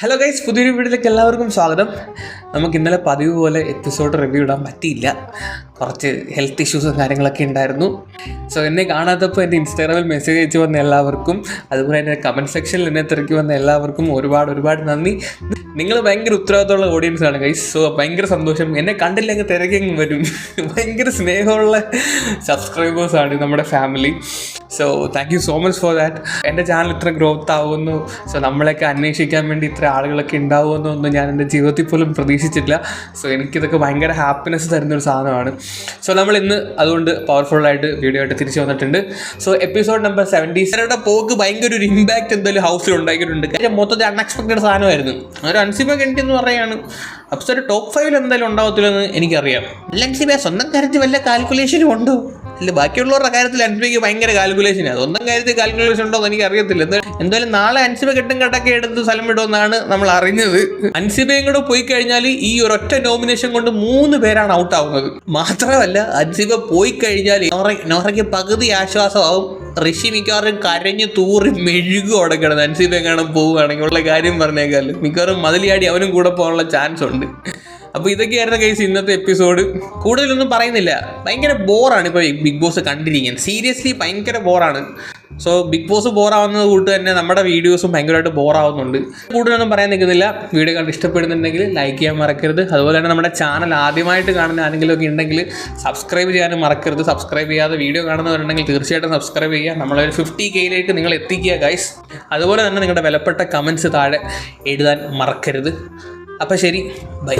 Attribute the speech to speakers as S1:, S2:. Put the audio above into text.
S1: Hello guys പുതിയൊരു വീഡിയോയിലേക്ക് എല്ലാവർക്കും സ്വാഗതം. നമുക്ക് ഇന്നലെ പതിവ് പോലെ എപ്പിസോഡ് റിവ്യൂ ഇടാൻ പറ്റിയില്ല. കുറച്ച് ഹെൽത്ത് ഇഷ്യൂസും കാര്യങ്ങളൊക്കെ ഉണ്ടായിരുന്നു. സോ എന്നെ കാണാത്തപ്പോൾ എന്റെ ഇൻസ്റ്റാഗ്രാമിൽ മെസ്സേജ് അയച്ചു വന്ന എല്ലാവർക്കും അതുപോലെ തന്നെ കമന്റ് സെക്ഷനിൽ എന്നെ തിരക്കി വന്ന എല്ലാവർക്കും ഒരുപാട് ഒരുപാട് നന്ദി. നിങ്ങൾ ഭയങ്കര ഉത്തരവാദിത്തമുള്ള ഓഡിയൻസ് ആണ് ഗൈസ് സോ ഭയങ്കര സന്തോഷം. എന്നെ കണ്ടില്ലെങ്കിൽ തിരക്കി വരും. ഭയങ്കര സ്നേഹമുള്ള സബ്സ്ക്രൈബേഴ്സാണ് നമ്മുടെ family so thank you so much for that എന്റെ ചാനൽ ഇത്ര ഗ്രോത്ത് ആവുന്നു. സോ നമ്മളെയൊക്കെ അന്വേഷിക്കാൻ വേണ്ടി ഇത്ര ആളുകളൊക്കെ ഉണ്ടാവുമെന്നൊന്നും ഞാൻ എന്റെ ജീവിതത്തിൽ പോലും പ്രതീക്ഷിച്ചിട്ടില്ല. സോ എനിക്കിതൊക്കെ ഭയങ്കര ഹാപ്പിനെസ് തരുന്ന ഒരു സാധനമാണ്. സോ നമ്മൾ ഇന്ന് അതുകൊണ്ട് പവർഫുള്ളായിട്ട് വീഡിയോ ആയിട്ട് തിരിച്ചു വന്നിട്ടുണ്ട്. സോ എപ്പിസോഡ് നമ്പർ സെവന്റി സെവനുടെ പോക്ക് ഭയങ്കര ഒരു ഇമ്പാക്റ്റ് എന്തായാലും ഹൗസിൽ ഉണ്ടാക്കിയിട്ടുണ്ട്. കാര്യം മൊത്തത്തിൽ അൺഎക്സ്പെക്റ്റഡ് സാധനമായിരുന്നു. ഒരു അൻസിബ കണ്ടി എന്ന് പറയുകയാണ് അപ്പോൾ ഒരു ടോപ്പ് ഫൈവിൽ എന്തായാലും ഉണ്ടാവത്തില്ലെന്ന് എനിക്കറിയാം. അല്ല അൻസിബ സ്വന്തം കാര്യത്തിൽ വല്ല കാൽക്കുലേഷനും ഉണ്ടോ? ഇല്ല ബാക്കിയുള്ളവരുടെ കാര്യത്തിൽ അൻസിബയ്ക്ക് ഭയങ്കര കാൽക്കുലേഷനാണ് സ്വന്തം കാര്യത്തിൽ കാൽക്കുലേഷൻ ഉണ്ടോ എന്ന് എനിക്ക് അറിയത്തില്ല എന്തായാലും നാളെ അൻസിബ കെട്ടും കെട്ടൊക്കെ എടുത്ത് സ്ഥലം വിടുമെന്നാണ് നമ്മൾ അറിഞ്ഞത്. അൻസിബയും കൂടെ പോയി കഴിഞ്ഞാൽ ഈ ഒരൊറ്റ നോമിനേഷൻ കൊണ്ട് മൂന്ന് പേരാണ് ഔട്ട് ആവുന്നത്. മാത്രമല്ല അൻസിബ പോയി കഴിഞ്ഞാൽ നോറ- നോറയ്ക്ക് പകുതി ആശ്വാസമാവും. ഋഷി മിക്കവാറും കരഞ്ഞ് തൂറി മെഴുകു അടക്കണം അൻസിബ് എങ്ങാനും പോവുകയാണെങ്കിൽ ഉള്ള കാര്യം പറഞ്ഞേക്കാൾ മിക്കവാറും മതിലിയാടി അവനും കൂടെ പോകാനുള്ള ചാൻസ് ഉണ്ട്. അപ്പോൾ ഇതൊക്കെയായിരുന്നു കേസ് ഇന്നത്തെ എപ്പിസോഡ് കൂടുതലൊന്നും പറയുന്നില്ല. ഭയങ്കര ബോറാണ് ഇപ്പോൾ ബിഗ് ബോസ് കണ്ടിരിക്കാൻ സീരിയസ്ലി ഭയങ്കര ബോറാണ് സോ ബിഗ് ബോസ് ബോറാവുന്നത് കൂട്ട് തന്നെ നമ്മുടെ വീഡിയോസും ഭയങ്കരമായിട്ട് ബോറാവുന്നുണ്ട് കൂടുതലൊന്നും പറയാൻ നിൽക്കുന്നില്ല. വീഡിയോ കണ്ട് ഇഷ്ടപ്പെടുന്നുണ്ടെങ്കിൽ ലൈക്ക് ചെയ്യാൻ മറക്കരുത്. അതുപോലെ തന്നെ നമ്മുടെ ചാനൽ ആദ്യമായിട്ട് കാണുന്ന ആരെങ്കിലും ഒക്കെ ഉണ്ടെങ്കിൽ സബ്സ്ക്രൈബ് ചെയ്യാനും മറക്കരുത്. സബ്സ്ക്രൈബ് ചെയ്യാതെ വീഡിയോ കാണുന്നവരുണ്ടെങ്കിൽ തീർച്ചയായിട്ടും സബ്സ്ക്രൈബ് ചെയ്യുക. നമ്മളൊരു ഫിഫ്റ്റി കെയിലേക്ക് നിങ്ങൾ എത്തിക്കുക ഗൈസ് അതുപോലെ തന്നെ നിങ്ങളുടെ വിലപ്പെട്ട കമൻസ് താഴെ എഴുതാൻ മറക്കരുത്. അപ്പോൾ ശരി ബൈ